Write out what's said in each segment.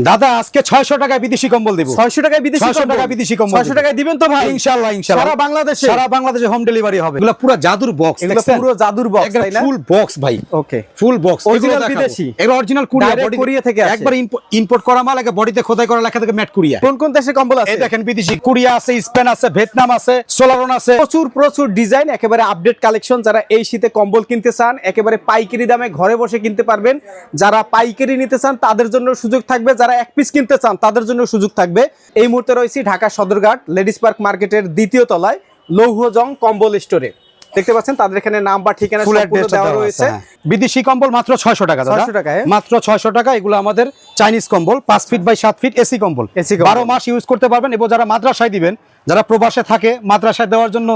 দাদা আজকে ছয়শো টাকায় বিদেশি কম্বল দিব। ছয়শো টাকায় বিদেশি 600 টাকা বিদেশি কম্বল ছয়শো টাকায় দিবেন তো ভাই? ইনশাআল্লাহ ইনশাআল্লাহ। সারা বাংলাদেশে? সারা বাংলাদেশে হোম ডেলিভারি হবে। এগুলো পুরো জাদুর বক্স এগুলো পুরো জাদুর বক্স তাই না? ফুল বক্স ভাই। ওকে ফুল বক্স Original বিদেশি? এগুলো অরিজিনাল কুরিয়া body- কোরিয়া থেকে আসে? একবার ইম্পোর্ট করা মাল একে বডিতে খোদাই করা লেখা থেকে ম্যাট কুরিয়া কোন কোন দেশে কম্বল আছে? এই দেখেন বিদেশি কোরিয়া আছে স্পেন আছে ভিয়েতনাম আছে সোলারন আছে। প্রচুর প্রচুর ডিজাইন একেবারে আপডেট কালেকশন যারা এই শীতে কম্বল কিনতে চান একেবারে পাইকারি দামে ঘরে বসে কিনতে পারবেন। যারা পাইকারি নিতে চান তাদের জন্য সুযোগ থাকবে। যারা এক পিস কিনতে চান তাদের জন্য সুযোগ থাকবে। এই মুহূর্তে রয়েছি ঢাকা সদরঘাট লেডিস পার্ক মার্কেটের দ্বিতীয় তলায় লৌহজং কম্বল স্টোরে। দেখতে পাচ্ছেন তাদের এখানে নাম বা ঠিকানা দেওয়া রয়েছে। বিদেশি কম্বল মাত্র 600 টাকা দাদা। 600 টাকা, হ্যাঁ? মাত্র 600 টাকা এগুলো আমাদের চাইনিজ কম্বল 5 ফিট বাই 7 ফিট এসি কম্বল। কম্বল। 12 মাস ইউজ করতে পারবেন এবং যারা মাদ্রাসায় দিবেন যারা প্রবাসে থাকে মাদ্রাসায় দেওয়ার জন্য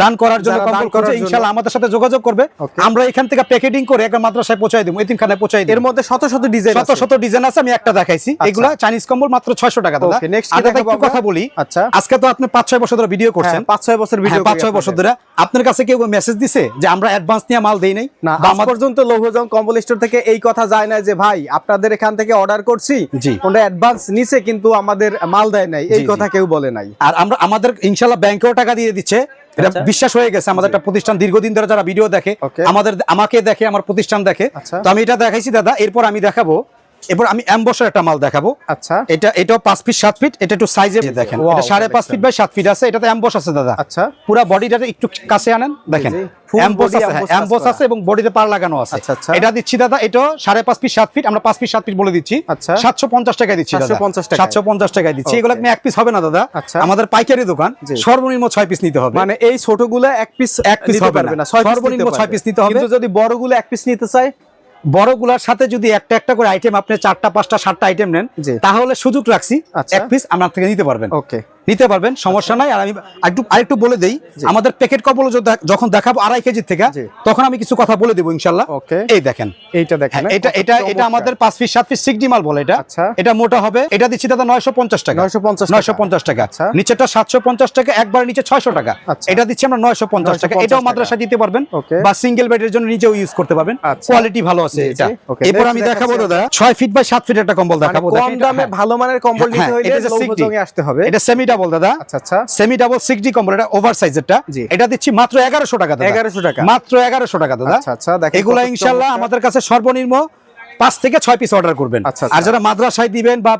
দান করার জন্য কম্বল করছে ইনশাআল্লাহ আমাদের সাথে যোগাযোগ করবে। আমরা এখান থেকে প্যাকেটিং করে একটা মাদ্রাসায় পৌঁছাই দেব এতিমখানায় পৌঁছাই দেব। এর মধ্যে শত শত ডিজাইন শত শত ডিজাইন আছে আমি একটা দেখাইছি। এগুলা চাইনিজ কম্বল মাত্র 600 টাকা দাদা। কি আর একটু কথা বলি। আচ্ছা। আজকে তো আপনি 5 6 বছর ধরে ভিডিও করছেন। পাঁচ ছয় বছর ভিডিও হ্যাঁ, পাঁচ ছয় বছর ধরে। আপনার কাছে কেউ মেসেজ দিছে যে আমরা অ্যাডভান্স নিয়ে মাল দেই নাই? না আজ পর্যন্ত লৌহজং কম্বল স্টোর থেকে এই কথা যায় না যে ভাই আপনাদের এখান থেকে অর্ডার করছি। জি। ওটা অ্যাডভান্স নিছে কিন্তু আমাদের মাল দেয় নাই। এই কথা কেউ বলে নাই। আর আমরা আমাদের ইনশাল্লাহ ব্যাংকেও টাকা দিয়ে দিচ্ছে। এটা আচ্ছা। বিশ্বাস হয়ে গেছে আমাদের একটা প্রতিষ্ঠান দীর্ঘদিন ধরে যারা ভিডিও দেখে আমাদের আমাকে দেখে আমার প্রতিষ্ঠান দেখে আচ্ছা। তো আমি এটা দেখাইছি দাদা এরপর আমি দেখাবো এরপর আমি অ্যাম্বসের একটা মাল দেখাবো। আচ্ছা। এটা এটাও পাঁচ ফিট সাত ফিট এটা একটু সাইজে দেখেন। এটা সাড়ে পাঁচ। ফিট বাই সাত ফিট আছে এটাতে অ্যাম্বস আছে দাদা। আচ্ছা। পুরো বডিটা একটু কাছে আনেন দেখেন। অ্যাম্বস আছে এবং বডিতে পার লাগানো আছে। আচ্ছা, আচ্ছা। এটা দিচ্ছি দাদা এটা সাড়ে পাঁচ ফিট সাত ফিট আমরা পাঁচ ফিট সাত ফিট বলে দিচ্ছি। আচ্ছা। সাতশো পঞ্চাশ টাকায় দিচ্ছি দাদা। 750 টাকায়। সাতশো পঞ্চাশ টাকায় দিচ্ছি. এগুলো আপনি এক পিস হবে না দাদা। আচ্ছা। আমাদের পাইকারি দোকান সর্বনিম্ন ছয় পিস নিতে হবে। মানে এই ছোটগুলো এক পিস এক পিস হবে না। সর্বনিম্ন ছয় piece নিতে হবে। কিন্তু যদি বড়গুলো এক পিস নিতে চাই বড়গুলার সাথে যদি একটা একটা করে আইটেম আপনি চারটা পাঁচটা সাতটা আইটেম নেন। তাহলে সুযোগ রাখছি আচ্ছা। এক পিস আপনার থেকে নিতে পারবেন ওকে নিতে পারবেন সমস্যা নাই। আর আমি একটু আরেকটু বলে দেই আমাদের প্যাকেট কপল যখন দেখাবো আড়াই কেজির থেকে তখন আমি কিছু কথা বলে দেবো ইনশাল্লাহ। এই দেখেন। এইটা দেখেন হ্যাঁ, এটা এটা এটা আমাদের পাঁচ পিস সাত পিস সিক্সটি মাল বলে এটা। আচ্ছা। এটা মোটা হবে এটা দিচ্ছি দাদা নয়শো পঞ্চাশ টাকা। 950 টাকা। নয়শো পঞ্চাশ টাকা। আচ্ছা। নিচেটা সাতশো পঞ্চাশ টাকা একবার নিচে ছয়শো টাকা। আচ্ছা। এটা দিচ্ছি আমরা নয়শো পঞ্চাশ টাকা। এটাও মাদ্রাসা দিতে পারবেন বা সিঙ্গেল বেডের জন্য নিজেও ইউজ করতে পারবেন। আচ্ছা। কোয়ালিটি ভালো আছে এটা। এরপর আমি দেখাবো দাদা ছয় ফিট বাই সাত ফিট একটা কম্বল মানে দেখাবো কম দামে হ্যাঁ। ভালো মানের কম্বল নিতে হ্যাঁ, হইলে এটা যে 60 লৌহজংয়ে আসতে হবে। এটা সেমি ডাবল দাদা। আচ্ছা আচ্ছা। সেমি ডাবল সিক্স ডি কম্বল এটা ওভার সাইজেরটা এটা এটা দিচ্ছি মাত্র এগারোশো টাকা এগারোশো টাকা। মাত্র এগারোশো টাকা দাদা। আচ্ছা, আচ্ছা, দেখেন এগুলা ইনশাল্লাহ আমাদের কাছে সর্বনিম্ন পাঁচ থেকে ছয় পিস অর্ডার করবেন। আচ্ছা, আচ্ছা। আর যারা মাদ্রাসায় দিবেন বা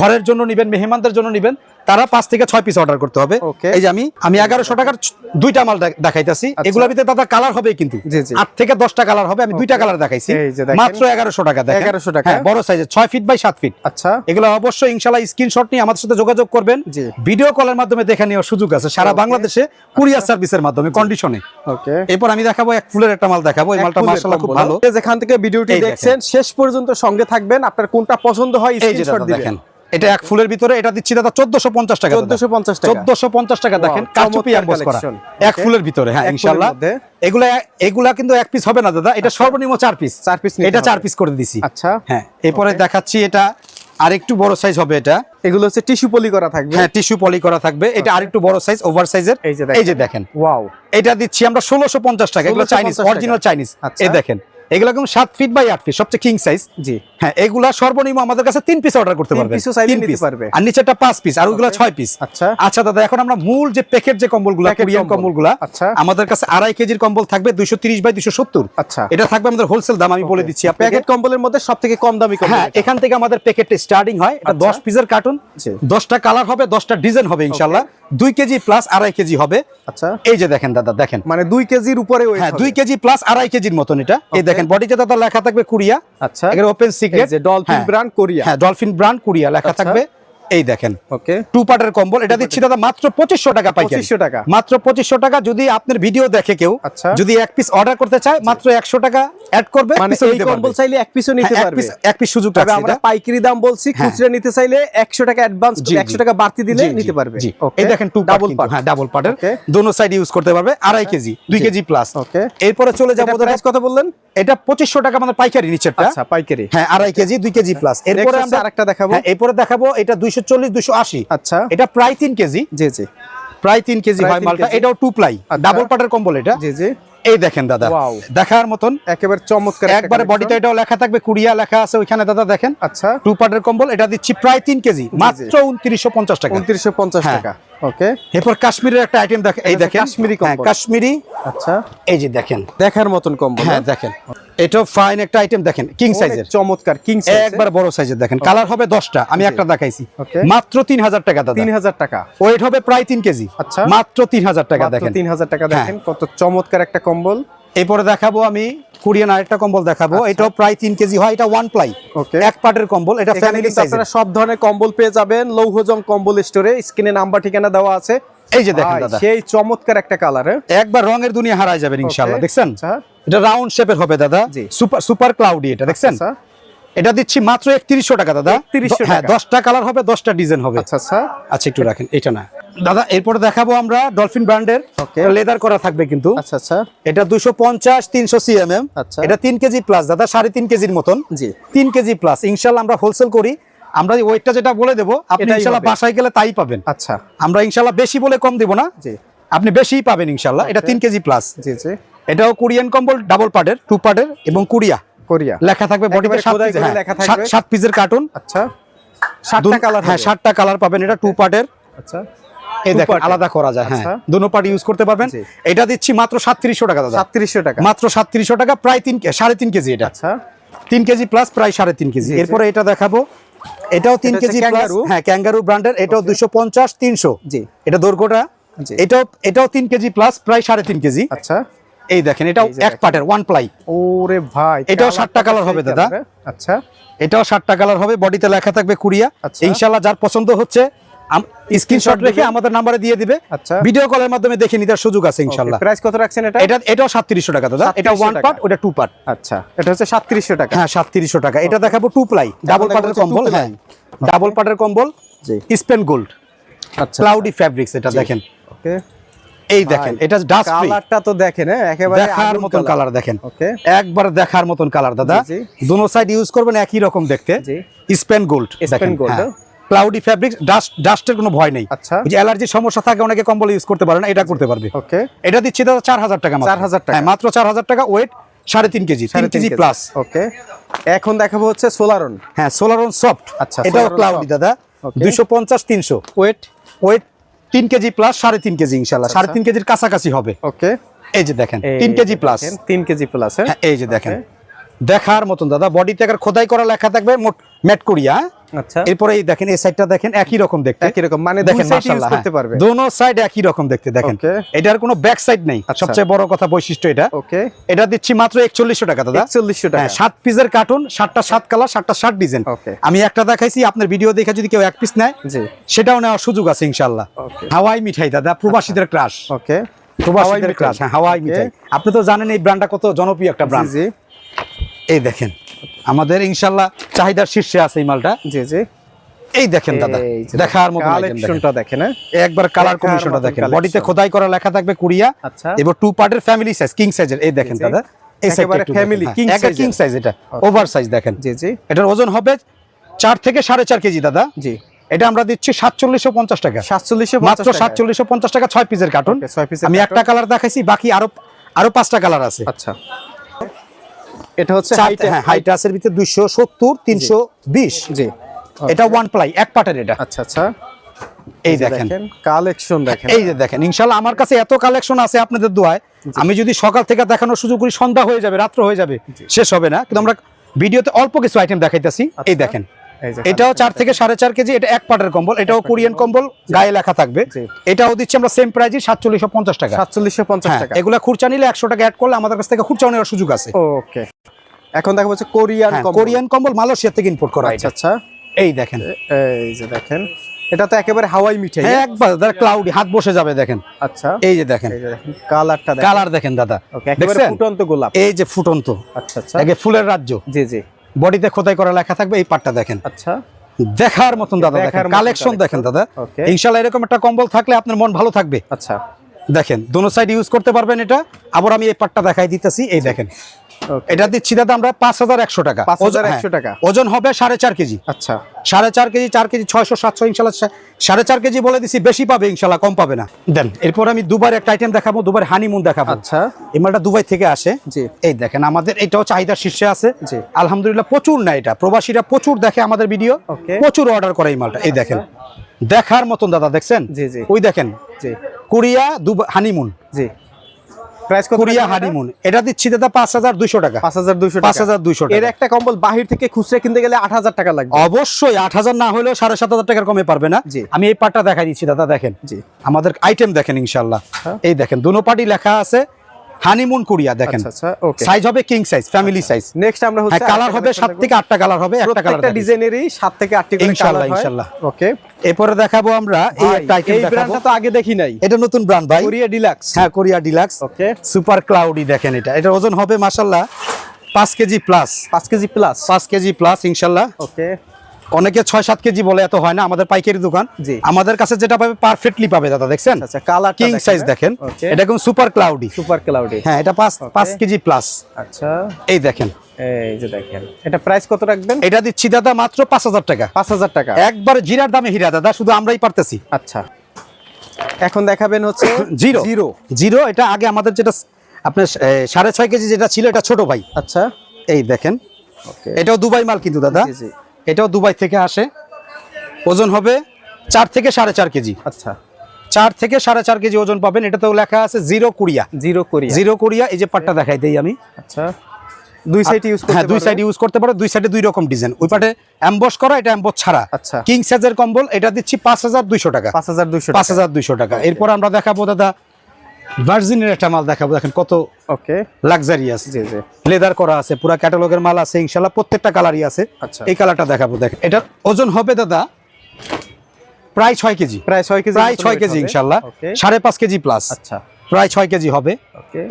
ঘরের জন্য নিবেন মেহমানদের জন্য নিবেন তারা পাঁচ থেকে ছয় পিস অর্ডার করতে হবে। এই যে আমি আমি এগারোশো টাকার দুইটা মাল দেখাইতেছি। আচ্ছা। এগুলোর ভিতরে দাদা কালার হবে কিন্তু। আট থেকে দশটা কালার হবে আমি দুইটা কালার দেখাইছি। মাত্র এগারোশো টাকা 1100 টাকা। হ্যাঁ, বড় সাইজের ছয় ফিট বাই সাত ফিট আচ্ছা। এগুলো অবশ্যই ইনশাল্লাহ স্ক্রিনশট নিয়ে আমাদের সাথে যোগাযোগ করবেন। ভিডিও কলের মাধ্যমে দেখে নেওয়ার সুযোগ আছে। সারা বাংলাদেশে কুরিয়ার সার্ভিসের মাধ্যমে কন্ডিশনে এরপর আমি দেখাবো এক ফুলের একটা মাল দেখাবো। এই মালটা মার্শাল্লাহ খুব ভালো। যেখান থেকে ভিডিওটি দেখছেন শেষ পর্যন্ত সঙ্গে থাকবেন। আপনার কোনটা পছন্দ হয় স্ক্রিনশট দেখেন। এটা এক ফুলের ভিতরে এটা দিচ্ছি দাদা চোদ্দশো পঞ্চাশ টাকা 1450 টাকা। চোদ্দশো পঞ্চাশ টাকা দেখেন কাচুপি চমৎকার এমবোস করা। এক ফুলের ভিতরে হ্যাঁ ইনশাল্লাহ। এগুলা এগুলা কিন্তু এক পিস হবে না দাদা। এটা সর্বনিম্ন চার পিস চার নিতে এটা চার পিস করে দিছি। আচ্ছা। হ্যাঁ এরপরে দেখাচ্ছি এটা আর একটু বড় সাইজ হবে এটা। এগুলো হচ্ছে টিস্যু পলি করা থাকবে। হ্যাঁ টিস্যু পলি করা থাকবে। এটা আরেকটু বড় সাইজ ওভার সাইজের এই যে দেখেন। ওয়াও এটা দিচ্ছি আমরা ষোলোশো পঞ্চাশ টাকা এগুলো 1650 চাইনিজ অরিজিনাল চাইনিজ আচ্ছা। এই দেখেন এগুলো কিন্তু সাত ফিট বাই আট ফিট সবচেয়ে কিং সাইজ জি। হ্যাঁ এগুলা সর্বনিম্ন আমাদের কাছে তিন পিস অর্ডার করতে পারবেন। তিন নিতে পারবে। আর নিচেটা পাঁচ পিস আর ছয় পিস আচ্ছা। আচ্ছা দাদা এখন আমরা মূল যে প্যাকেট যে কম্বলগুলো কোরিয়ান কম্বল। কম্বলগুলা আচ্ছা। আমাদের কাছে আড়াই কেজির কম্বল থাকবে দুইশো তিরিশ বাই দুইশো সত্তর। আচ্ছা। এটা থাকবে আমাদের হোলসেল দাম আমি বলে দিচ্ছি প্যাকেট কম্বলের মধ্যে সব থেকে কম দামি কম্বল হ্যাঁ এখান থেকে আমাদের প্যাকেটটা স্টার্টিং হয়। এটা আচ্ছা। দশ পিসের কার্টুন। দশটা কালার হবে দশটা ডিজাইন হবে ইনশাল্লাহ দুই কেজি প্লাস আড়াই কেজি হবে। আচ্ছা। এই যে দেখেন দাদা দেখেন। মানে দুই কেজির উপরে হ্যাঁ। দুই কেজি প্লাস আড়াই কেজির মতন এটা। এই Okay. দেখেন বডিতে দাদা লেখা থাকবে কুরিয়া। আচ্ছা। এখানে ওপেন সিক্রেট যে ডলফিন ব্র্যান্ড কোরিয়া হ্যাঁ ডলফিন ব্র্যান্ড কুরিয়া লেখা আচ্ছা। থাকবে। এই দেখেন। ওকে টু পার্টের কম্বল এটা দিচ্ছি দাদা মাত্র পঁচিশশো টাকা পাইকারি 2500 টাকা। মাত্র পঁচিশশো টাকা যদি আপনার ভিডিও দেখে কেউ আচ্ছা। যদি এক পিস অর্ডার করতে চায় মাত্র একশো টাকা অ্যাড করবে মানে এই কম্বল চাইলে এক পিসও নিতে হ্যাঁ, পারবে। এক পিস সুযোগ আছে আমরা পাইকারি দাম বলছি হ্যাঁ। খুচরা নিতে চাইলে একশো টাকা অ্যাডভান্স জি, একশো জি। টাকা বাড়তি দিলে নিতে পারবে। এই দেখেন টু ডাবল পার্ট হ্যাঁ ডাবল পার্টের দোনো সাইড ইউজ করতে পারবে আড়াই কেজি দুই কেজি প্লাস ওকে এরপরে চলে যাব প্রাইস কত বললেন? এটা পঁচিশশো টাকা আমাদের পাইকারি নিচেরটা। আচ্ছা পাইকারি। হ্যাঁ আড়াই কেজি দুই কেজি প্লাস এরপরে আমরা আরেকটা দেখাবো। হ্যাঁ এরপরে দেখাবো এটা দুইশো চল্লিশ দুইশো আশি। আচ্ছা। এটা প্রায় তিন কেজি। জি জি। প্রায় তিন কেজি হয় মালটা। এটাও টু প্লাই। আচ্ছা। ডাবল পার্টের কম্বল এটা। জি জি। এই দেখেন দাদা। দেখার মতন। একেবারে চমৎকার একবারে। বডিতে এটাও লেখা থাকবে কুড়িয়া লেখা আছে ওইখানে দাদা দেখেন। আচ্ছা। টু পার্টের কম্বল এটা দিচ্ছি প্রায় তিন কেজি। মাত্র উনত্রিশশো পঞ্চাশ টাকা। উনত্রিশশো পঞ্চাশ হ্যাঁ। টাকা। ওকে এরপর কাশ্মীরের একটা আইটেম দেখেন এই দেখেন। কাশ্মীরি হ্যাঁ, কম্বল। কাশ্মীরি। আচ্ছা। এই যে দেখেন। দেখার মতন কম্বল হ্যাঁ দেখেন। এটা ফাইন একটা আইটেম দেখেন কিং সাইজের চমৎকার কিং সাইজ একবার বড় সাইজের দেখেন। কালার হবে দশটা আমি একটা দেখাইছি। মাত্র তিন হাজার টাকা দাদা। তিন হাজার টাকা। ওয়েট হবে প্রায় তিন কেজি। আচ্ছা। মাত্র তিন হাজার টাকা দেখেন। তিন হাজার টাকা হ্যাঁ। দেখেন কত চমৎকার একটা কম্বল। এরপরে দেখাবো আমি কোরিয়ান আরেকটা কম্বল দেখাবো। এটাও প্রায় তিন কেজি হয় এটা ওয়ান প্লাই আচ্ছা। এক কম্বল এটা ফ্যামিলি আপনারা সব ধরনের কম্বল পেয়ে যাবেন লৌহজং কম্বল স্টোরে স্ক্রিনে নাম্বার ঠিকানা দেওয়া আছে। এই যে দেখেন দাদা। সেই চমৎকার একটা কালার একবার রঙের দুনিয়া হারায় যাবেন ইনশাআল্লাহ দেখছেন? আচ্ছা। এটা রাউন্ড শেপের হবে দাদা। সুপার সুপার ক্লাউডি এটা দেখছেন? আচ্ছা। এটা দিচ্ছি মাত্র একত্রিশশো টাকা দাদা। 3100 হ্যাঁ দশটা কালার হবে দশটা ডিজাইন হবে। আচ্ছা আচ্ছা। আচ্ছা একটু রাখেন এটা না। দাদা এরপর দেখাবো আমরা ডলফিন ব্র্যান্ডের লেদার করা থাকবে কিন্তু। আচ্ছা আচ্ছা। এটা দুশো পঞ্চাশ তিনশো সিএমএম আচ্ছা। এটা তিন কেজি প্লাস দাদা সাড়ে তিন কেজির মতন। জি। তিন কেজি প্লাস ইনশাল্লাহ আমরা হোলসেল করি। আমরা ওয়েটটা যেটা বলে দেবো আপনি ইনশাল্লাহ বাসায় গেলে তাই পাবেন। আচ্ছা। আমরা ইনশাল্লাহ বেশি বলে কম দিব না। জি। আপনি বেশিই পাবেন ইনশাল্লাহ। এটা. তিন কেজি প্লাস জি জি। এটাও কোরিয়ান কম্বল ডাবল পার্টের টু পার্টের এবং কোরিয়া। কোরিয়া। লেখা থাকবে একেবারে সাত করে হ্যাঁ, লেখা থাকবে। সাত- সাত পিসের কার্টুন আচ্ছা। সাতটা কালার হ্যাঁ সাতটা কালার পাবেন। এটা টু পার্টের আচ্ছা। এই দেখেন। আলাদা করা যায় হ্যাঁ আচ্ছা। দুনো পার্ট ইউজ করতে পারবেন। এটা দিচ্ছি মাত্র সাতত্রিশশো টাকা দাদা। সাতত্রিশশো টাকা। মাত্র সাতত্রিশশো টাকা প্রায় তিন কে- সাড়ে তিন কেজি এটা। আচ্ছা। কেজি প্লাস প্রায় সাড়ে তিন কেজি। জি, জি। এরপরে এটা দেখাবো। এটাও কেজি প্লাস হ্যাঁ ক্যাঙ্গারু ব্র্যান্ডের এটাও দুশো পঞ্চাশ তিনশো। জি। এটা দৈর্ঘ্যটা এটাও এটাও তিন কেজি প্লাস প্রায় সাড়ে তিন কেজি। আচ্ছা। এই দেখেন এটাও এক। পার্টের ওয়ান প্লাই ওরে ভাই এটাও সাতটা সেই হবে দাদা। আচ্ছা। এটাও ষাটটা কালার হবে বডিতে লেখা থাকবে কুড়িয়া। আচ্ছা। ইনশাল্লাহ যার পছন্দ হচ্ছে স্ক্রিনশট রেখে। আমাদের নাম্বারে দিয়ে দিবে। আচ্ছা। ভিডিও কলের মাধ্যমে দেখে নিতে সুযোগ আছে প্রাইস কত রাখছেন এটা? এটা এটাও সাতত্রিশশো টাকা দাদা। এটা ওয়ান পার্ট ওটা টু পার্ট আচ্ছা এটা হচ্ছে সাতত্রিশশো টাকা। হ্যাঁ সাতত্রিশশো টাকা। এটা দেখাবো টু প্লাই ডাবল পার্টের কম্বল হ্যাঁ। ডাবল পার্টের কম্বল জি। স্পেন গোল্ড আচ্ছা। ক্লাউডি ফ্যাব্রিক্স এটা দেখেন। ওকে এই দেখেন এটা ডাস্ট ফ্রি কালারটা তো দেখেন হ্যাঁ একেবারে দেখার মতন কালার দেখেন। ওকে একবার দেখার মতন কালার দাদা। দুনো সাইড ইউজ করবেন একই রকম দেখতে। জি। স্পেন গোল্ড gold, হ্যাঁ। ক্লাউডি ফ্যাব্রিক্স ডাস্ট ডাস্টের কোনো ভয় নেই। আচ্ছা। যে অ্যালার্জির সমস্যা থাকে অনেকে কম্বল ইউজ করতে পারে না এটা করতে পারবে। ওকে। এটা দিচ্ছি দাদা চার হাজার টাকা মাত্র। 4,000 টাকা। হ্যাঁ মাত্র চার হাজার টাকা ওয়েট সাড়ে তিন কেজি তিন কেজি প্লাস ওকে। এখন দেখাবো হচ্ছে সোলারন হ্যাঁ সোলারন সফট আচ্ছা, এটাও ক্লাউডি দাদা. দুইশো পঞ্চাশ তিনশো। ওয়েট ওয়েট তিন কেজি প্লাস সাড়ে তিন কেজি ইনশাল্লাহ সাড়ে তিন কেজির কাছাকাছি হবে। ওকে। এই যে দেখেন তিন কেজি প্লাস তিন কেজি প্লাস হ্যাঁ? এই যে দেখেন। দেখার মতন দাদা বডিতে খোদাই করা লেখা থাকবে মোট ম্যাট করিয়া হ্যাঁ? আচ্ছা। এরপরে দেখেন এই সাইডটা দেখেন একই রকম দেখতে। একই রকম মানে দেখেন মাশাআল্লাহ করতে পারবে। দোনো সাইড একই রকম দেখতে দেখেন। এটার কোনো ব্যাক সাইড নেই আচ্ছা। সবচেয়ে বড় কথা বৈশিষ্ট্য এটা। ওকে এটা দিচ্ছি মাত্র একচল্লিশশো টাকা দাদা। একচল্লিশশো হ্যাঁ টাকা সাত পিসের কার্টুন সাতটা সাত কালার সাতটা সাত ডিজাইন আমি একটা দেখাইছি আপনার ভিডিও দেখে যদি কেউ এক পিস নেয় জি। সেটাও নেওয়ার সুযোগ আছে ইনশাল্লাহ হাওয়াই মিঠাই দাদা প্রবাসীদের ক্রাশ ওকে প্রবাসীদের। ক্রাশ হ্যাঁ হাওয়াই মিঠাই। আপনি তো জানেন এই ব্র্যান্ডটা কত জনপ্রিয় একটা ব্র্যান্ড জি। এই দেখেন আমাদের ইনশাল্লাহ চাহিদার শীর্ষে আছে এই মালটা। জি জি। এই দেখেন দাদা দেখার মতো কালেকশনটা দেখেন হ্যাঁ? একবার কালার কমিশনটা দেখেন। বডিতে খোদাই করা লেখা থাকবে কুড়িয়া আচ্ছা। এবার টু পার্টের ফ্যামিলি সাইজ কিং সাইজের এই দেখেন দাদা এই একেবারে family, king size king size এটা ওভার সাইজ দেখেন। জি জি। এটার ওজন হবে চার থেকে সাড়ে চার কেজি দাদা। জি। এটা আমরা দিচ্ছি সাতচল্লিশশো পঞ্চাশ টাকা। সাতচল্লিশশো মাত্র সাতচল্লিশশো পঞ্চাশ টাকা ছয় পিসের কার্টুন আমি একটা কালার দেখাইছি বাকি আরও আরও পাঁচটা কালার আছে। আচ্ছা। এটা হচ্ছে চারটে- হাইটে হ্যাঁ ভিতরে দুইশো সত্তর তিনশো বিশ। জি। এটা ওয়ান প্লাই এক পাটের এটা। আচ্ছা আচ্ছা। এই দেখেন। কালেকশন দেখেন। এই যে দেখেন ইনশাল্লাহ আমার কাছে এত কালেকশন আছে আপনাদের দোয়ায়। আমি যদি সকাল থেকে দেখানোর সুযোগ করি সন্ধ্যা হয়ে যাবে রাত্র হয়ে যাবে শেষ হবে না। কিন্তু আমরা ভিডিওতে অল্প কিছু আইটেম দেখাইতেছি। এই দেখেন এই যে এটাও চার থেকে সাড়ে চার কেজি এটা এক পাটের কম্বল এটাও কোরিয়ান কম্বল। গায়ে লেখা থাকবে। এটাও দিচ্ছি আমরা সেম প্রাইজে সাতচল্লিশশো পঞ্চাশ টাকা। সাতচল্লিশশো পঞ্চাশ হ্যাঁ, টাকা। এগুলা খুরচা নিলে একশো টাকা অ্যাড করলে আমাদের কাছ থেকে খুরচাও নেওয়ার সুযোগ আছে। ওকে। এখন দেখা যাচ্ছে কোরিয়ান হ্যাঁ, কোরিয়ান কম্বল মালয়েশিয়া থেকে ইম্পোর্ট করা আচ্ছা আচ্ছা। এই দেখেন। এই যে দেখেন এটা তো একেবারে হাওয়াই মিঠাই একবার ক্লাউডি হাত বসে যাবে দেখেন। আচ্ছা। এই যে দেখেন। দেখেন কালারটা দেখেন। কালার দেখেন দাদা। ওকে একেবারে ফুটন্ত গোলাপ। এই যে ফুটন্ত। আচ্ছা আচ্ছা। আগে ফুলের রাজ্য। জি জি। বডিতে খোদাই করা লেখা থাকবে এই পাটটা দেখেন। আচ্ছা। দেখার মতন দাদা দেখেন। কালেকশন দেখেন। দাদা. ইনশাল্লাহ এরকম একটা কম্বল থাকলে আপনার মন ভালো থাকবে। আচ্ছা। দেখেন দোনো সাইড ইউজ করতে পারবেন এটা। আবার আমি এই পাটটা দেখাই দিতেছি এই দেখেন। Okay. এটা দিচ্ছি দাদা আমরা পাঁচ হাজার একশো টাকা। 5,100 ওজন- হ্যাঁ, টাকা। ওজন হবে সাড়ে চার কেজি। আচ্ছা। সাড়ে চার কেজি চার কেজি ছয়শো সাতশো ইনশাল্লাহ সাড়ে চার কেজি বলে দিছি বেশি পাবে ইনশাল্লাহ কম পাবে না। দেন। এরপর আমি দুবার একটা আইটেম দেখাবো দুবার হানিমুন দেখাবো। আচ্ছা। এই মালটা দুবাই থেকে আসে। জি। এই দেখেন আমাদের এটাও চাহিদার শীর্ষে আছে। জি। আলহামদুলিল্লাহ প্রচুর না এটা। প্রবাসীরা প্রচুর দেখে আমাদের ভিডিও প্রচুর অর্ডার করে এই মালটা। এই দেখেন দেখার মতন দাদা দেখছেন? জি, জি। ওই দেখেন জি। কোরিয়া দুবাই হানিমুন জি। প্রাইস কত কোরিয়া হানিমুন। এটা দিচ্ছি দাদা পাঁচ হাজার দুইশো টাকা। এর একটা কম্বল বাহির থেকে খুচরা কিনতে গেলে আট হাজার টাকা লাগবে। অবশ্যই আট হাজার না হলেও সাড়ে সাত হাজার টাকার কমে পারবে না। আমি এই দেখাই দিচ্ছি দাদা দেখেন। জি। আমাদের আইটেম দেখেন ইনশাল্লাহ হ্যাঁ। এই দেখেন দুনো পার্টি লেখা আছে হানিমুন কোরিয়া দেখেন। আচ্ছা আচ্ছা সাইজ হবে king size family size next আমরা হচ্ছে হ্যাঁ কালার হবে সাত থেকে আটটা কালার হবে একটা কালার ডিজাইনেরই সাত থেকে আটটি করে ইনশাআল্লাহ, ইনশাআল্লাহ। ওকে এরপরে দেখাবো আমরা এই একটা আইটেম এই ব্র্যান্ডটা তো আগে দেখি নাই। এটা নতুন ব্র্যান্ড ভাই। কোরিয়া ডিলাক্স হ্যাঁ Korea deluxe okay super cloudy দেখেন এটা। এটার ওজন হবে মাশাল্লাহ পাঁচ কেজি প্লাস পাঁচ কেজি প্লাস পাঁচ কেজি প্লাস ইনশাল্লাহ ওকে অনেকে ছয় সাত কেজি বলে এত হয় না আমাদের পাইকারি দোকান। জি। আমাদের কাছে যেটা পাবে পারফেক্টলি পাবে দাদা দেখছেন? আচ্ছা কালার কিং সাইজ দেখেন। এটা কোন সুপার ক্লাউডি সুপার ক্লাউডি হ্যাঁ এটা পাঁচ পাঁচ কেজি প্লাস আচ্ছা। এই দেখেন এই যে দেখেন এটা প্রাইস কত রাখবেন? এটা দিচ্ছি দাদা মাত্র পাঁচ হাজার টাকা। পাঁচ হাজার টাকা। একবার জিরার দামে হীরা দাদা শুধু আমরাই পারতেছি। আচ্ছা। এখন দেখাবেন হচ্ছে জিরো। জিরো। জিরো এটা আগে আমাদের যেটা আপনার সাড়ে ছয় কেজি যেটা ছিল এটা ছোট ভাই। আচ্ছা। এই দেখেন। এটাও দুবাই মাল কিন্তু দাদা। এটাও দুবাই থেকে আসে। ওজন হবে চার থেকে সাড়ে চার কেজি। আচ্ছা। চার থেকে সাড়ে চার কেজি ওজন পাবেন। এটাতেও লেখা আছে zero Korea zero Korea. Zero Korea এই যে পাটটা দেখাই দেই আমি। আচ্ছা। দুই সাইড ইউজ হ্যাঁ দুই? সাইড ইউজ করতে পারো দুই সাইডে দুই রকম ডিজাইন ওই পাটে অ্যাম্বস করা এটা অ্যাম্বস ছাড়া। আচ্ছা। কিং সাইজের কম্বল এটা দিচ্ছি পাঁচ হাজার দুইশো টাকা। পাঁচ হাজার দুইশো পাঁচ হাজার দুইশো টাকা। এরপর আমরা দেখাবো দাদা ভার্জিনের একটা মাল দেখাবো। দেখেন কত ওকে লাক্সারিয়াস জি জি। লেদার করা আছে পুরো ক্যাটালগের মাল আছে ইনশাল্লাহ প্রত্যেকটা কালারই আছে। আচ্ছা। এই কালারটা দেখাবো দেখেন। এটার ওজন হবে দাদা প্রায় ছয় কেজি। প্রায় ছয় কেজি প্রায় ছয় কেজি ইনশাল্লাহ। সাড়ে পাঁচ কেজি প্লাস আচ্ছা। প্রায় ছয় কেজি হবে।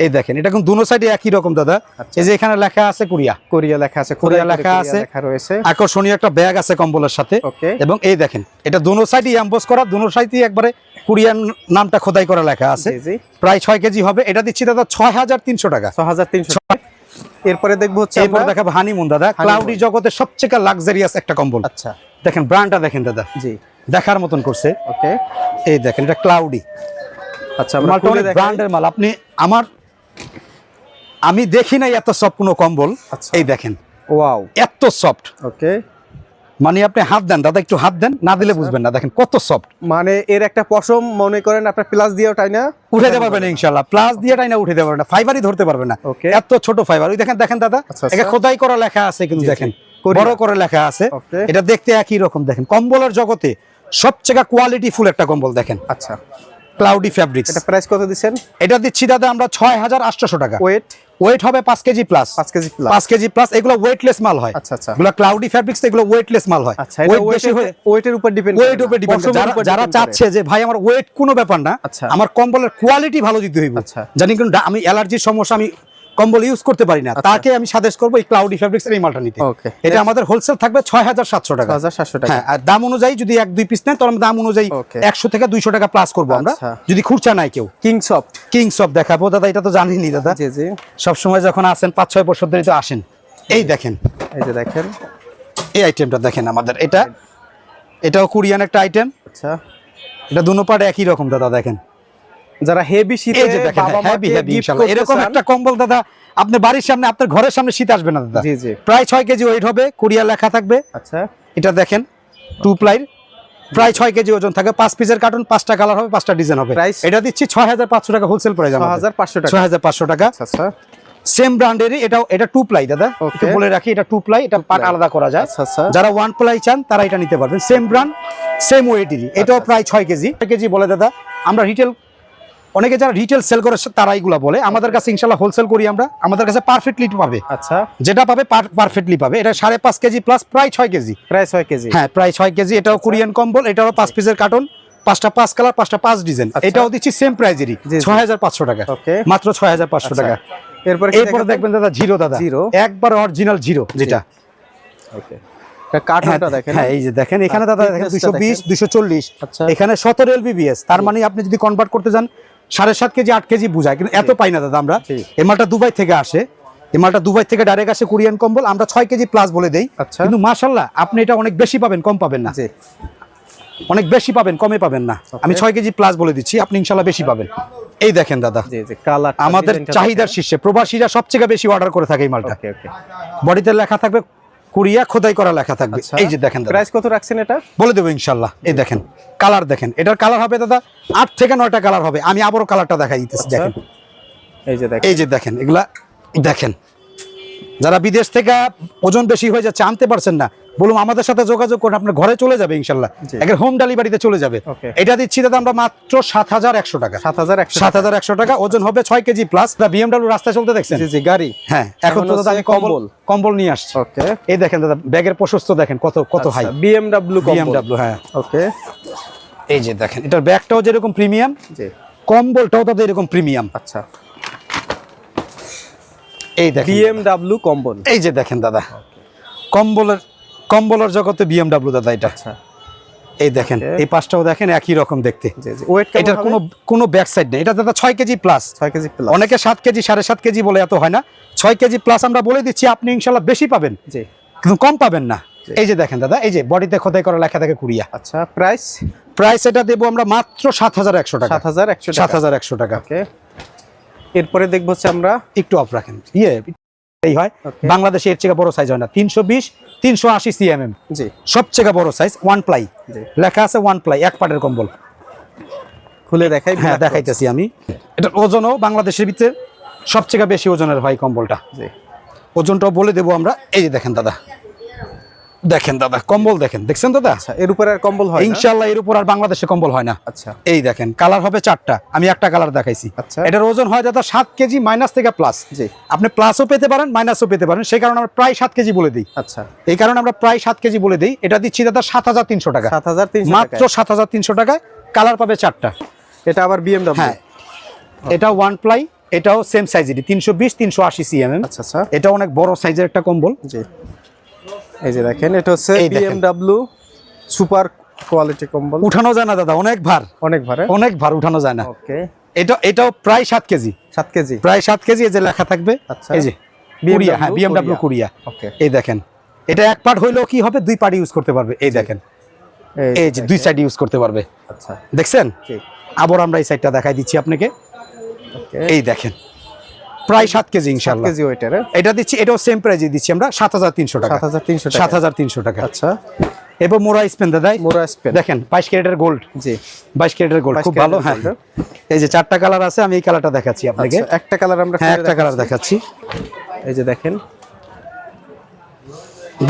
এই দেখেন এটা কিন্তু দুনো সাইডে একই রকম দাদা। আচ্ছা। এই যে এখানে লেখা আছে কোরিয়া। কোরিয়া লেখা আছে কোরিয়া লেখা আছে। লেখা রয়েছে। আকর্ষণীয় একটা ব্যাগ আছে কম্বলের সাথে। এবং এই দেখেন এটা দুনো সাইডই অ্যাম্বস করা দুনো সাইডই একবারে কোরিয়ান নামটা খোদাই করা লেখা আছে। প্রায় ছয় কেজি হবে। এটা দিচ্ছি দাদা ছয় হাজার তিনশো টাকা। ছ হাজার তিনশো এরপরে দেখব হচ্ছে এরপর দেখাবো হানিমুন দাদা। ক্লাউডি জগতের সবচেয়ে লাক্সারিয়াস একটা কম্বল। আচ্ছা। দেখেন ব্র্যান্ডটা দেখেন দাদা। জি। দেখার মতন করছে। ওকে। এই দেখেন এটা ক্লাউডি আচ্ছা মালটা অনেক ব্র্যান্ডের মাল। আপনি আমার আমি দেখি নাই এত সফট কোনো কম্বল। আচ্ছা। এই দেখেন। ওয়াও। এত সফট ওকে। মানে আপনি হাত দেন দাদা একটু হাত দেন না দিলে বুঝবেন না। দেখেন কত সফট মানে এর একটা পশম মনে করেন আপনার প্লাস দিয়েও তাই না? উঠে দিতে পারবেন না ইনশাল্লাহ প্লাস দিয়ে টাই না উঠাতে পারবেন না। ফাইবারই ধরতে পারবে না. এত ছোট ফাইবার ওই দেখেন দেখেন দাদা। আচ্ছা, এটা আচ্ছা। খোদাই করা লেখা আছে কিন্তু। দেখেন। বড় করে লেখা আছে। এটা দেখতে একই রকম দেখেন। কম্বলের জগতে সবচেয়ে কোয়ালিটি ফুল একটা কম্বল দেখেন। আচ্ছা। ক্লাউডি ফ্যাব্রিক্স এটা প্রাইস কত দিচ্ছেন? এটা দিচ্ছি দাদা আমরা ছয় হাজার আটশোশো টাকা। ওয়েট ওয়েট হবে পাঁচ কেজি প্লাস পাঁচ কেজি প্লাস পাঁচ কেজি প্লাস এগুলো ওয়েটলেস মাল হয়। আচ্ছা আচ্ছা। এগুলো ক্লাউডি ফ্যাব্রিক্স এগুলো ওয়েটলেস মাল হয়। আচ্ছা ওয়েট বেশি ওয়েটের হয়ে ওয়েটের উপর ডিপেন্ড ওয়েট উপরে ডিপেন্ড যারা যারা চাচ্ছে যে ভাই আমার ওয়েট কোনো ব্যাপার না আচ্ছা। আমার কম্বলের কোয়ালিটি ভালো দিতে হইব। আচ্ছা। জানি কিন্তু আমি অ্যালার্জির সমস্যা আমি কম্বল ইউজ করতে পারি না। তাকে আমি সাজেস্ট করব এই ক্লাউডি ফ্যাব্রিক্স এর এই মালটা নিতে। এটা আমাদের হোলসেল থাকবে ছয় হাজার সাতশো টাকা। হাজার সাতশো টাকা। হ্যাঁ আর দাম অনুযায়ী যদি এক দুই পিস নেন তাহলে দাম অনুযায়ী একশো থেকে দুইশো টাকা প্লাস করব আমরা। আচ্ছা। যদি খুরচা নাই কেউ। কিং সফট কিংস অফ দেখাবো। দাদা এটা তো জানিনি দাদা। জি জি। সব সময় যখন আসেন পাঁচ ছয় বছর ধরে তো আসেন। এই দেখেন। এই যে দেখেন। এই আইটেমটা দেখেন আমাদের। এটা এটাও কোরিয়ান একটা আইটেম আচ্ছা। এটা দুনো পাড়ে একই রকম দাদা দেখেন। যারা হেভি শীতে হেভি হেভি ইনশাআল্লাহ এরকম একটা কম্বল দাদা আপনার বাড়ির সামনে আপনার ঘরের সামনে শীত আসবে না দাদা। জি জি। প্রায় ছয় কেজি ওয়েট হবে কোরিয়া লেখা থাকবে। আচ্ছা। এটা দেখেন টু প্লাইর প্রায় ছয় কেজি ওজন থাকে পাঁচ পিসের কার্টুন পাঁচটা কালার হবে পাঁচটা ডিজাইন হবে? এটা দিচ্ছি ছয় হাজার পাঁচশো টাকা হোলসেল প্রাইস ছ হাজার পাঁচশো টাকা। ছয় হাজার পাঁচশো টাকা। আচ্ছা আচ্ছা। সেম ব্র্যান্ডেরই এটাও এটা টু প্লাই দাদা. একটু বলে রাখি এটা টু প্লাই এটা ply। আলাদা করা যায়। আচ্ছা আচ্ছা। যারা ওয়ান প্লাই চান তারা এটা নিতে পারবেন। সেম ব্র্যান্ড সেম ওয়েটেরই এটাও প্রায় ছয় কেজি। ছয় কেজি বলে দাদা আমরা রিটেল অনেকে যারা রিটেল সেল করে তারা এইগুলা বলে। আমাদের কাছে ইনশাল্লাহ হোলসেল করি আমরা। আমাদের কাছে পারফেক্টলি পাবে। আচ্ছা। যেটা পাবে পারফেক্টলি পাবে। এটা সাড়ে পাঁচ কেজি প্লাস প্রায় ছয় কেজি। প্রায় ছয় কেজি। হ্যাঁ প্রায় ছয় কেজি। এটাও কোরিয়ান কম্বল এটাও পাঁচ পিসের কার্টন পাঁচটা পাঁচ কালার পাঁচটা পাঁচ ডিজাইন আচ্ছা। এটাও দিচ্ছি সেম প্রাইজেরই। ছয় হাজার পাঁচশো টাকা। মাত্র ছয় হাজার পাঁচশো টাকা। এরপরে এরপরে দেখবেন দাদা জিরো দাদা। Zero। একবার অরিজিনাল জিরো যেটা। ওকে। দেখেন। হ্যাঁ এই যে দেখেন এখানে দাদা দেখেন দুশো বিশ। দুশো চল্লিশ। আচ্ছা। এখানে সতেরো এলবিবিএস তার মানে আপনি যদি কনভার্ট করতে যান সাড়ে সাত কেজি আট কেজি বুঝায় কিন্তু এত পাই না দাদা আমরা। এই মালটা দুবাই থেকে আসে। এই মালটা দুবাই থেকে ডাইরেক্ট আসে কোরিয়ান কম্বল। আমরা ছয় কেজি প্লাস বলে দেই। আচ্ছা। কিন্তু মাশাল্লাহ আপনি এটা অনেক বেশি পাবেন কম পাবেন না। অনেক বেশি পাবেন কমে পাবেন না। আমি ছয় কেজি প্লাস বলে দিচ্ছি আপনি ইনশাল্লাহ বেশি পাবেন। এই দেখেন দাদা। কালার আমাদের চাহিদার শীর্ষে প্রবাসীরা সবচেয়ে বেশি অর্ডার করে থাকে এই মালটা। বডিতে লেখা থাকবে কোরিয়া খোদাই করা লেখা থাকবে। আচ্ছা। এই যে দেখেন প্রাইস কত রাখছেন এটা? বলে দেবো ইনশাল্লাহ। এই দেখেন কালার দেখেন। এটার কালার হবে দাদা আট থেকে নয়টা কালার হবে। আমি আবারও কালারটা দেখাই দিতেছি আচ্ছা। দেখেন। এই যে দেখেন। এই যে দেখেন এগুলা দেখেন। যারা বিদেশ থেকে ওজন বেশি হয়ে যাচ্ছে আনতে পারছেন না বলুন আমাদের সাথে যোগাযোগ করুন আপনার ঘরে চলে যাবে ইনশাল্লাহ। একের হোম ডেলিভারিতে চলে যাবে। এটা দিচ্ছি দাদা আমরা মাত্র সাত হাজার একশো টাকা। সাত হাজার সাত হাজার একশো টাকা ওজন হবে ছয় কেজি প্লাস বিএমডাব্লিউ রাস্তায় চলতে দেখছেন? জি গাড়ি। হ্যাঁ এখন তো দাদা আমি কম্বল। কম্বল। নিয়ে আসছি। ওকে। এই দেখেন দাদা ব্যাগের প্রশস্ত দেখেন কত কত হাই বিএমডব্লিউ বিএমডাব্লিউ হ্যাঁ। ওকে। এই যে দেখেন এটার ব্যাগটাও যেরকম প্রিমিয়াম জি। কম্বলটাও তাদের এরকম প্রিমিয়াম আচ্ছা। এই দেখেন বিএমডব্লিউ কম্বল। এই যে দেখেন দাদা। কম্বলের কম্বলের জগতে বিএমডাব্লিউ দাদা এটা। আচ্ছা। এই দেখেন এই পাঁচটাও দেখেন একই রকম দেখতে। ওয়েট এটার কোনো কোনো ব্যাক সাইড নেই। এটা দাদা ছয় কেজি প্লাস ছয় কেজি প্লাস অনেকে সাত কেজি সাড়ে সাত কেজি বলে এত হয় না। ছয় কেজি প্লাস আমরা বলে দিচ্ছি আপনি ইনশাল্লাহ বেশি পাবেন। কিন্তু কম পাবেন না। এই যে দেখেন দাদা এই যে বডিতে খোদাই করা লেখা থাকে কুড়িয়া। আচ্ছা প্রাইস প্রাইস এটা দেবো আমরা মাত্র সাত হাজার একশো টাকা। সাত হাজার একশো সাত হাজার একশো টাকা। ওকে এরপরে দেখব হচ্ছে আমরা একটু অফ রাখেন। ইয়ে এই হয়। বাংলাদেশে এর থেকে বড় সাইজ হয় না। তিনশো বিশ তিনশো আশি সিএমএম জি। সবচেয়ে বড় সাইজ ওয়ান প্লাই জি। লেখা আছে ওয়ান প্লাই এক পাটের কম্বল। খুলে দেখাই হ্যাঁ দেখাইতেছি আমি। এটার ওজনও বাংলাদেশের ভিতরে সবচেয়ে বেশি ওজনের হয় কম্বলটা। ওজনটাও বলে দেবো আমরা। এই যে দেখেন দাদা। দেখেন দাদা কম্বল দেখেন দেখছেন দাদা? আচ্ছা এর উপর আর কম্বল হয় না? ইনশাল্লাহ এর উপর আর বাংলাদেশে কম্বল হয় না। আচ্ছা। এই দেখেন কালার হবে চারটা আমি একটা কালার দেখাইছি। আচ্ছা। এটার ওজন হয় দাদা সাত কেজি মাইনাস থেকে প্লাস জি। আপনি প্লাসও পেতে পারেন মাইনাসও পেতে পারেন সেই কারণে আমরা প্রায় সাত কেজি বলে দিই। আচ্ছা। এই কারণে আমরা প্রায় সাত কেজি বলে দিই। এটা দিচ্ছি দাদা সাত হাজার তিনশো টাকা। সাত হাজার তিনশো মাত্র সাত হাজার তিনশো টাকায় কালার পাবে চারটা। এটা আবার বিএমডব্লিউ হ্যাঁ। এটা ওয়ান প্লাই এটাও সেম সাইজেরই তিনশো বিশ তিনশো আশি সিএমএম আচ্ছা আচ্ছা। এটা অনেক বড় সাইজের একটা কম্বল। জি। এই যে দেখেন এটা হচ্ছে বিএমডব্লিউ সুপার কোয়ালিটি কম্বল। উঠানো যায় না দাদা অনেক ভার অনেক ভার অনেক ভার উঠানো যায় না। ওকে। এটা এটাও প্রায় সাত কেজি। সাত কেজি? প্রায় সাত কেজি এই যে লেখা থাকবে। আচ্ছা। এই যে কুড়িয়া হ্যাঁ বিএমডাব্লিউ কুড়িয়া ওকে। এই দেখেন এটা এক পার্ট হইলেও কি হবে? দুই পার্ট ইউজ করতে পারবে। এই দেখেন এই যে দুই সাইড ইউজ করতে পারবে। আচ্ছা। দেখছেন? আবার আমরা এই সাইডটা দেখাই দিচ্ছি আপনাকে। ওকে। এই দেখেন প্রায় সাত কেজি ইনশাল্লাহ কেজি ওয়েটার। এটা দিচ্ছি এটাও সেম প্রাইজে দিচ্ছি আমরা সাত হাজার তিনশো টাকা। সাত হাজার তিনশো সাত টাকা হাজার তিনশো টাকা। আচ্ছা। এবার মোরা স্পেন দাদাই মোরা স্পেন। দেখেন বাইশ ক্যারেটের গোল্ড জি। বাইশ ক্যারেটের গোল্ড খুব ভালো হ্যাঁ। এই যে চারটা কালার আছে আমি এই কালারটা দেখাচ্ছি আপনাকে। আচ্ছা, একটা কালার আমরা হ্যাঁ একটা কালার দেখাচ্ছি। এই যে দেখেন।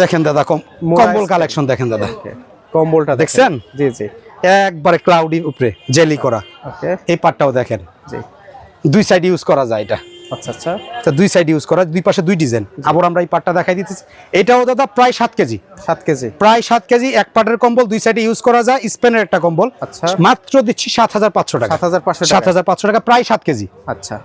দেখেন দাদা কম কম্বল কালেকশন দেখেন দাদা। কম্বলটা দেখছেন? জি জি। একবারে ক্লাউডি উপরে জেলি করা। এই পাটটাও দেখেন। জি। দুই সাইড ইউজ করা যায় এটা। আচ্ছা আচ্ছা। তা দুই সাইড ইউজ করা দুই পাশে দুই ডিজাইন আবার আমরা এই পাটটা দেখাই দিতেছি। এটাও দাদা প্রায় সাত কেজি। সাত কেজি। প্রায় সাত কেজি এক পাটের কম্বল দুই সাইডে ইউজ করা যায়। স্পেনের একটা কম্বল। আচ্ছা। মাত্র দিচ্ছি সাত হাজার পাঁচশো টাকা। সাত হাজার পাঁচশো সাত হাজার পাঁচশো টাকা প্রায় সাত কেজি। আচ্ছা।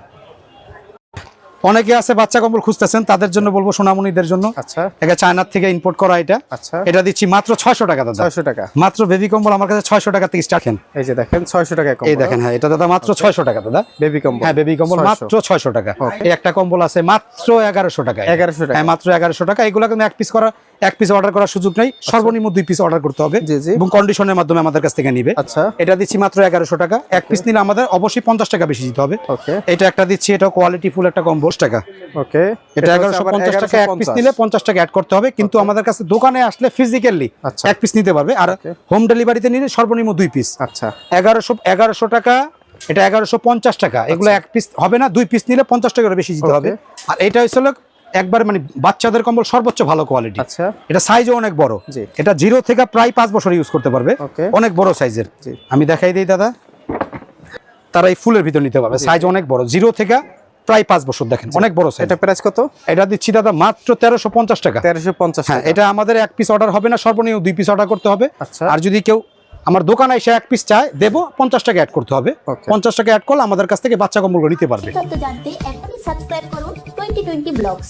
অনেকে আছে বাচ্চা কম্বল খুঁজতেছেন তাদের জন্য বলব সোনামণিদের জন্য। আচ্ছা। এটা চায়নার থেকে ইম্পোর্ট করা এটা। আচ্ছা। এটা দিচ্ছি মাত্র ছয়শো টাকা দাদা। ছয়শো টাকা। মাত্র বেবি কম্বল আমার কাছে ছয়শো টাকা থেকে স্টার্ট এই যে দেখেন ছয়শো টাকা এই দেখেন হ্যাঁ এটা দাদা মাত্র ছয়শো টাকা দাদা। বেবি কম্বল। হ্যাঁ বেবি কম্বল মাত্র ছয়শো টাকা। এই একটা কম্বল আছে মাত্র এগারোশো টাকা এগারোশো টাকা। হ্যাঁ মাত্র এগারোশো টাকা। এগুলো কিন্তু এক পিস করা এক পিস অর্ডার করার সুযোগ নেই সর্বনিম্ন দুই পিস অর্ডার করতে হবে জি, জি। এবং কন্ডিশনের মাধ্যমে আমাদের কাছ থেকে নিবে। আচ্ছা। এটা দিচ্ছি মাত্র এগারোশো টাকা। এক পিস নিলে আমাদের অবশ্যই পঞ্চাশ টাকা বেশি দিতে হবে। ওকে। এটা একটা দিচ্ছি এটা কোয়ালিটি ফুল একটা কম্বল টাকা। ওকে। এটা এগারোশো পঞ্চাশ টাকা এক পিস নিলে পঞ্চাশ টাকা অ্যাড করতে হবে। কিন্তু আমাদের কাছে দোকানে আসলে ফিজিক্যালি আচ্ছা। এক পিস নিতে পারবে। আর. হোম ডেলিভারিতে নিলে সর্বনিম্ন দুই পিস আচ্ছা। এগারোশো এগারোশো টাকা এটা এগারোশো পঞ্চাশ টাকা। এগুলো এক পিস হবে না দুই পিস নিলে পঞ্চাশ টাকা বেশি দিতে হবে। আর এটা হচ্ছে একবার মানে বাচ্চাদের কম্বল সর্বোচ্চ ভালো কোয়ালিটি আচ্ছা। এটা সাইজও অনেক বড়। এটা জিরো থেকে প্রায় পাঁচ বছর ইউজ করতে পারবে। অনেক বড় সাইজের। আমি দেখাই দিই দাদা। তারা এই ফুলের ভিতর নিতে পারবে। সাইজ অনেক বড়। জিরো থেকে প্রায় পাঁচ বছর দেখেন। অনেক বড় সাইজ এটা প্রাইস কত? এটা দিচ্ছি দাদা মাত্র তেরোশো পঞ্চাশ টাকা। তেরোশো পঞ্চাশ হ্যাঁ এটা আমাদের এক পিস অর্ডার হবে না সর্বনিম্ন দুই পিস অর্ডার করতে হবে। আচ্ছা। আর যদি কেউ আমার দোকানে এসে এক পিস চায় দেবো পঞ্চাশ টাকা অ্যাড করতে হবে। পঞ্চাশ টাকা অ্যাড করলে আমাদের কাছ থেকে বাচ্চা কম্বলগুলো নিতে পারবে। জানতে এখনই সাবস্ক্রাইব করুন টোয়েন্টি টোয়েন্টি ব্লগস